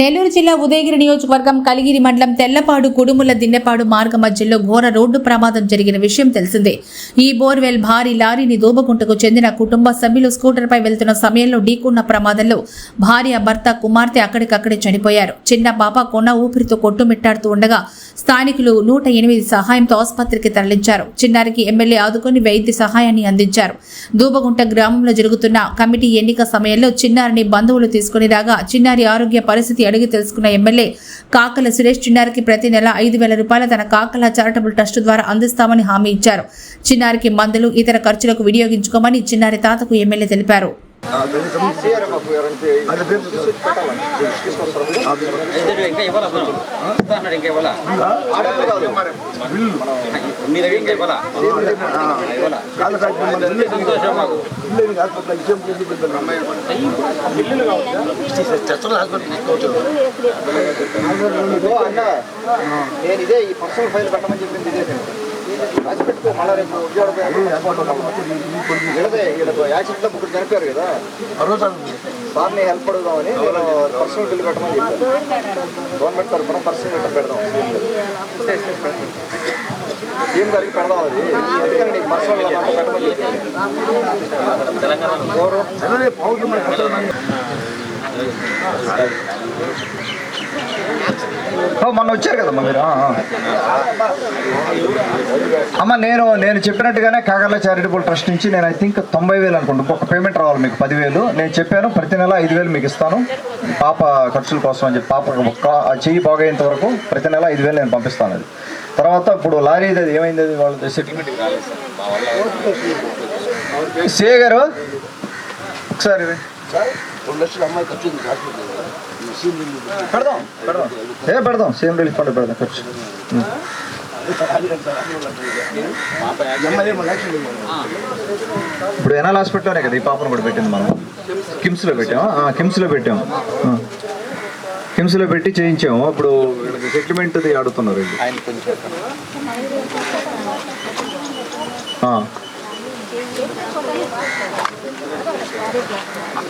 నెల్లూరు జిల్లా ఉదయగిరి నియోజకవర్గం కలిగిరి మండలం తెల్లపాడు కుడుముల దిన్నెపాడు మార్గ మధ్యలో ఘోర రోడ్డు ప్రమాదం జరిగిన విషయం తెలిసిందే. ఈ బోర్వెల్ భారీ లారీని దూబగుంటకు చెందిన కుటుంబ సభ్యులు స్కూటర్పై వెళ్తున్న సమయంలో ఢీకున్న ప్రమాదంలో భార్య భర్త కుమార్తె అక్కడికక్కడే చనిపోయారు. చిన్న పాప కొన్న ఊపిరితో కొట్టుమిట్టాడుతూ ఉండగా స్థానికులు నూట ఎనిమిది సహాయంతో ఆసుపత్రికి తరలించారు. చిన్నారికి ఎమ్మెల్యే ఆదుకొని వైద్య సహాయాన్ని అందించారు. దూబగుంట గ్రామంలో జరుగుతున్న కమిటీ ఎన్నిక సమయంలో చిన్నారిని బంధువులు తీసుకుని రాగా చిన్నారి ఆరోగ్య పరిస్థితి అడిగి తెలుసుకున్న ఎమ్మెల్యే కాకల సురేష్ చిన్నారికి ప్రతి నెల ఐదు వేల రూపాయల తన కాకల చారిటబుల్ ట్రస్ట్ ద్వారా అందిస్తామని హామీ ఇచ్చారు. చిన్నారికి మందులు ఇతర ఖర్చులకు వినియోగించుకోమని చిన్నారి తాతకు ఎమ్మెల్యే తెలిపారు. ఇంకా ఇవ్వాలా ఇంకా ఇవ్వాలా ఇంకా ఇవ్వాలా ఇవ్వాలా సంతోషం మాకు నేను ఇదే ఈ పర్సనల్ ఫైల్ పెట్టమని చెప్పింది ఇదే సార్ని హెల్ప్ అడుగుదామని నేను పర్సనల్ బిల్ పెట్టమని చెప్పాను. గవర్నమెంట్ తరఫున పర్సనల్ లెటర్ పెడదాం. సీఎం గారికి పెడదాం అది? అందుకని నీకు పర్సనల్ పెట్టమని చెప్పాను. ఎవరు? మొన్న వచ్చారు కదమ్మా మీరు. అమ్మ నేను నేను చెప్పినట్టుగానే కాకర్ల చారిటబుల్ ట్రస్ట్ నుంచి నేను ఐ థింక్ తొంభై వేలు అనుకుంటా. ఒక పేమెంట్ రావాలి మీకు పదివేలు. నేను చెప్పాను ప్రతి నెల ఐదు వేలు మీకు ఇస్తాను. పాప ఖర్చుల కోసం అని చెప్పి పాప చెయ్యి బాగయ్యేంత వరకు ప్రతి నెల ఐదు వేలు నేను పంపిస్తాను అది. తర్వాత ఇప్పుడు లారీ అది ఏమైంది? అది వాళ్ళ సెటిల్మెంట్ సిఏ గారు? ఒకసారి పెడదాం పెడదాం. ఏ పెడదాం సేమ్ రిలీఫ్ ఫండ్ పెడదాం ఖర్చు. ఇప్పుడు ఎనాల్ హాస్పిటల్లోనే కదా ఈ పాపను కూడా పెట్టింది మనం. కిమ్స్లో పెట్టాం ఆ, కిమ్స్లో పెట్టాం. కిమ్స్లో పెట్టి చేయించాము. ఇప్పుడు వీళ్ళకి సెటిల్మెంట్ది అడుగుతున్నారు వీళ్ళు.